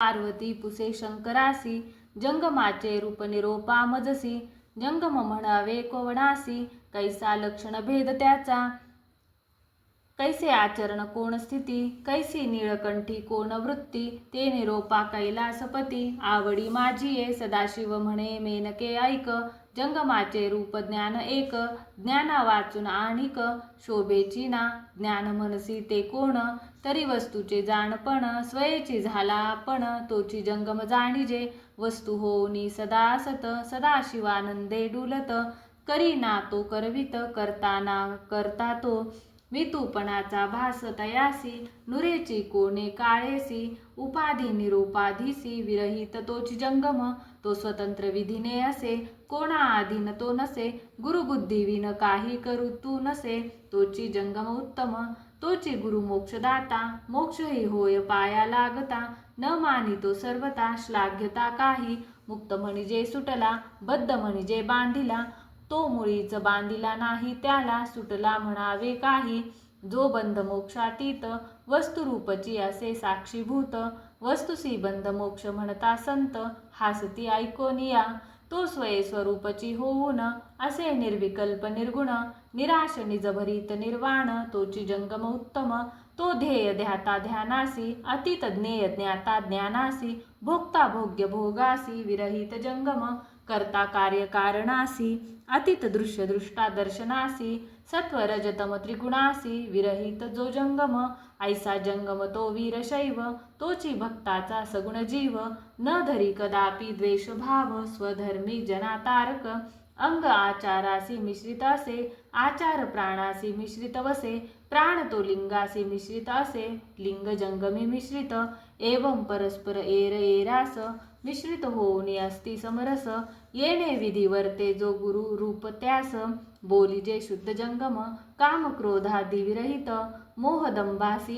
पार्वती पुसे शंकरासी जंगमाचे रूप निरोपा मजसी जंगम म्हणावे कोवणासी कैसा लक्षण भेद त्याचा कैसे आचरण कोण स्थिती कैसी निळकंठी कोण वृत्ती ते निरोपा कैलासपती आवडी माझी ये सदाशिव म्हणे मेनके ऐक जंगमाचे रूप ज्ञान एक ज्ञाना वाचून आणिक शोभेची ना ज्ञान म्हणसी ते कोण तरी वस्तूचे जाणपण स्वयेची झाला आपण तोची जंगम जाणीजे वस्तू होनी सदा असत सदाशिवानंदे डुलत करी ना तो करवित करताना करता तो मी तूपणाचा भास तयासी नुरेची कोणे काळेसी उपाधी निरुपाधीसी विरहित तोची जंगम तो स्वतंत्र विधीने असे कोणा आधीन तो नसे गुरुबुद्धी विन काही करू तू नसे तोची जंगम उत्तम तोची गुरु मोक्षदाता मोक्षही होय पाया लागता न मानितो सर्वता श्लाघ्यता काही मुक्त म्हणजे सुटला बद्ध म्हणजे बांधिला तो मुळीच बांधिला नाही त्याला सुटला म्हणावे काही. जो बंध मोक्षातीत वस्तुरूपची असे साक्षीभूत. वस्तुसी बंध मोक्ष म्हणता संत हासती ऐकोनिया तो स्वये स्वरूपची होऊन असे निर्विकल्प निर्गुण. निराश निजभरीत निर्वाण तोची जंगम उत्तम. तो ध्येय ध्याता ध्यानासी अतीत ज्ञेय ज्ञाता ज्ञानासी. भोक्ता भोग्य भोगासी विरहित जंगम. कर्ता कार्य कारणासी अतीत दृश्य दृष्टा दर्शनासी सत्व रजतम त्रिगुणासी विरहित जो जंगम ऐसा जंगम तो वीरशैव तोची भक्ताचा सगुण जीव न धरी कदापि द्वेषभाव स्वधर्मी जनातारक अंग आचारासी मिश्रित असे आचार प्राणासी मिश्रित वसे प्राण तो लिंगासी मिश्रित असे लिंग जंगमी मिश्रित एवं परस्पर एर एरास मिश्रित होऊन असती समरस. येणे विधीवर्ते जो गुरु रूप त्यास. बोलिजे शुद्ध जंगम काम क्रोधादिविरहित विरहित. मोह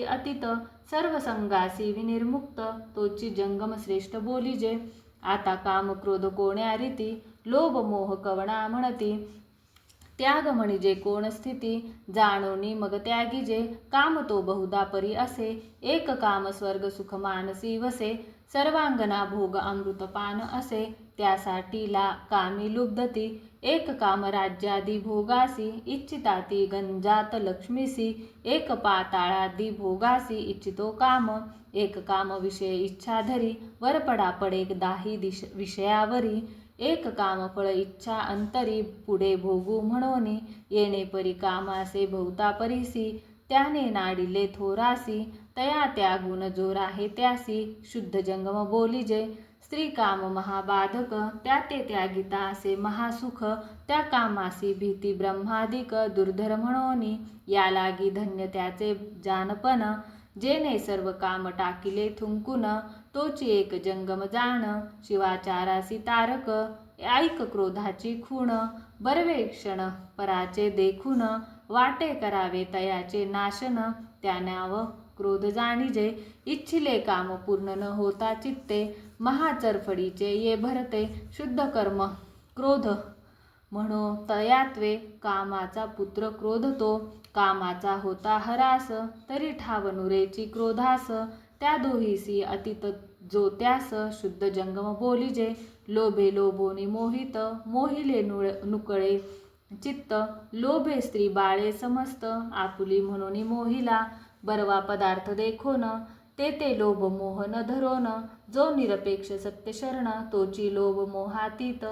अतित सर्वसंगासी विनिर्मुक्त. तोची जंगम श्रेष्ठ बोलिजे आता काम क्रोध कोण्या रीती लोभ मोह कवणा म्हणती. त्याग म्हणजे कोण स्थिती जाणोनी मग त्यागीजे काम तो बहुधा परी असे. एक काम स्वर्ग सुख मानसी वसे. सर्वांगना भोग अमृतपान असे. त्यासाठी ला कामी लुब्धती एक काम राज्यादी भोगासी इच्छिताती गंजात लक्ष्मीसी एक पाताळादी भोगासी इच्छितो काम. एक काम विषय इच्छा धरी वरपडा पडे दाही दिश विषयावरी. एक काम फळ इच्छा अंतरी पुढे भोगू म्हणून. येणे परी कामासे भोवता परिसी त्याने नाडिले थोरासी. तया त्या गुण जोर आहे त्यासी. शुद्ध जंगम बोलिजे स्त्री काम महाबाधक त्या ते त्या गीता असे महासुख त्या कामासी भीती ब्रह्मादिक दुर्धर म्हणून. या लागी धन्य त्याचे जानपण जेने सर्व काम टाकिले थुंकून तोची एक जंगम जाण. शिवाचारासी तारक ऐक क्रोधाची खूण. बर्वेक्षण पराचे देखून वाटे करावे तयाचे नाशन. त्यानाव क्रोध जाणीजे इच्छिले काम पूर्ण न होता चित्ते महाचरफडीचे ये भरते शुद्ध कर्म क्रोध. म्हणो तयात्वे कामाचा पुत्र क्रोध तो कामाचा होता हरास तरी ठावनुरेची क्रोधास त्या दोहीसी अतित जो त्यास शुद्ध जंगम बोलिजे लोभे लोभोनी मोहित मोहिले नुळ नुकळे चित्त लोभे स्त्री बाळे समस्त आपुली म्हणून मोहिला बरवा पदार्थ देखोन ते ते लोभ मोह न धरोन. जो निरपेक्ष सत्यशरण तोची लोभ मोहातीत.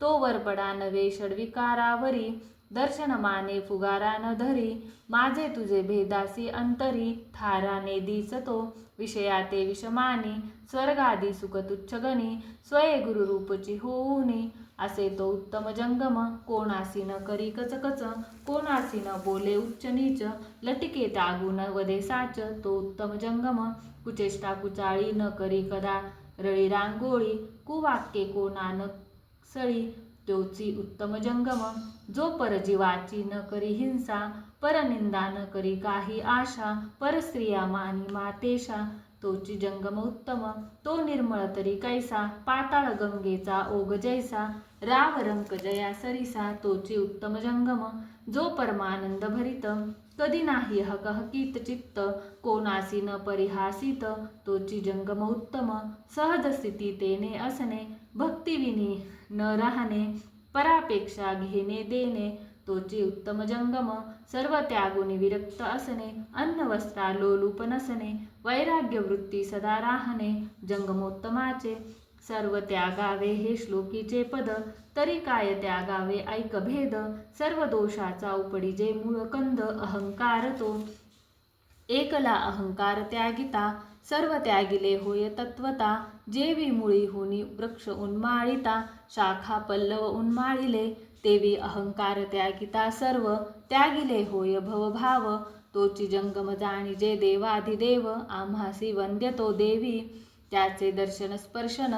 तो वरपडा नवे षडविकारावरी. दर्शन माने फुगारा न धरी. माझे तुझे भेदासी अंतरी. थाराने दिसतो विषयाते विषमानी. स्वर्गादी सुख तुच्छ गणी. स्वये गुरुरूपची होऊनी. असे तो उत्तम जंगम कोणासी न करी कचकच कोणासी न बोले उच्च नीच लटिके तागू न वदे साच तो उत्तम जंगम कुचेष्टा कुचाळी न करी कदा रळी रांगोळी कुवाक्ये कोणा न सळी तोची उत्तम जंगम जो परजीवाची न करी हिंसा परनिंदा न करी काही आशा परस्त्रिया मानी मातेशा तोची जंगम उत्तम तो निर्मळ तरी कैसा पाताळ गंगेचा ओग जैसा राव रंक जया सरिसा तोची उत्तम जंगम जो परमानंद भरित कधी नाही हकहकीत चित्त कोणासी न परिहासित तोची जंगम उत्तम सहज स्थिती तेने असणे भक्तिविनी न राहणे परापेक्षा घेणे देणे तोची उत्तम जंगम सर्व त्यागुनी विरक्त असणे अन्न वस्त्रा लोलूप नसणे वैराग्य वृत्ती सदा राहणे जंगमोत्तमाचे सर्व त्यागावे हे श्लोकीचे पद. तरी काय त्यागावे ऐक भेद सर्व दोषाचा उपडी जे मूळ कंद अहंकार तो. एकला अहंकार त्यागिता सर्व त्यागिले होय तत्वता. जेवी मुळी होनी वृक्ष उन्माळिता शाखा पल्लव उन्माळिले तेवी अहंकार त्यागिता सर्व त्यागिले होय भवभाव. तोची जंगम जाणी जे देवाधिदेव आम्हासी वंद्य तो देवी. त्याचे दर्शन स्पर्शन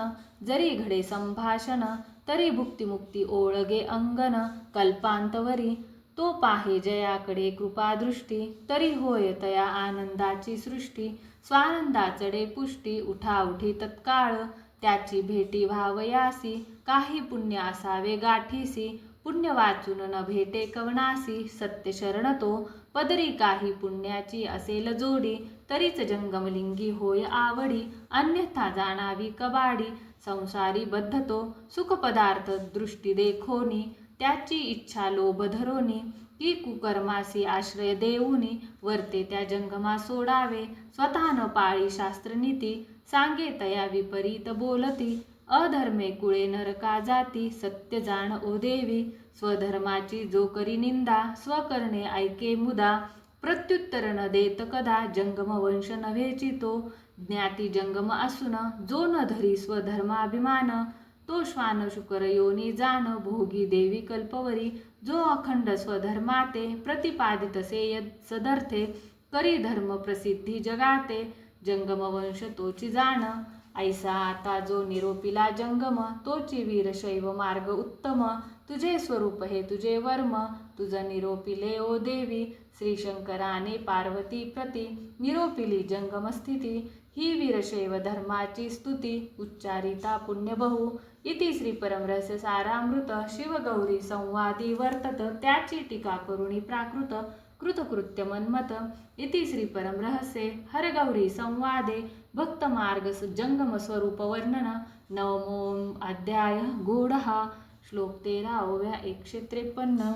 जरी घडे संभाषण तरी भुक्तिमुक्ती ओळगे अंगण कल्पांतवरी. तो पाहे जयाकडे कृपादृष्टी तरी होय तया आनंदाची सृष्टी. स्वानंदाचडे पुष्टी उठाउठी तत्काळ. त्याची भेटी व्हावयासी काही पुण्य असावे गाठीसी. पुण्य वाचून न भेटे कवनासी सत्य शरण तो पदरी काही पुण्याची असेल जोडी तरीच जंगमलिंगी होय आवडी. अन्यथा जाणावी कबाडी संसारी बद्ध तो सुखपदार्थ दृष्टी देखोनी त्याची इच्छा लोभ धरोनी. की कुकर्मासी आश्रय देऊनी वर्ते त्या जंगमा सोडावे. स्वतः न पाळी शास्त्रनीती सांगे तया विपरीत बोलती. अधर्मे कुळे नरका जाती सत्य जाण ओ देवी. स्वधर्माची जो करी निंदा स्वकरणे ऐके मुदा. प्रत्युत्तर न देत कदा जंगम वंश नव्हेची तो ज्ञाती जंगम असून जो न धरी स्वधर्माभिमान. तो श्वान शुकर योनी जाण भोगी देवी कल्पवरी. जो अखंड स्वधर्माते प्रतिपादित से सदर्थे. करी धर्म प्रसिद्धी जगाते. जंगम वंश तोची जाण. ऐसा आता जो निरोपिला जंगम तोची वीर शैव मार्ग उत्तम. तुझे स्वरूप हे तुझे वर्म तुझ निरोपिले ओ देवी. श्री शंकराने पार्वती प्रती निरोपिली जंगम स्थिती. ही वीरशैव धर्माची स्तुती उच्चारिता पुण्यबहू. इति श्री परमरस सारामृत. शिवगौरी संवादी वर्तत. त्याची टीका करुणी प्राकृत. कृतकृत्य मन्मत इति श्री परमरहस्ये हरगौरी संवादे भक्तमार्ग जंगम स्वरूप वर्णन नवमो अध्याय गूढ श्लोक तेरा ओव्या एकशे त्रेपन्न।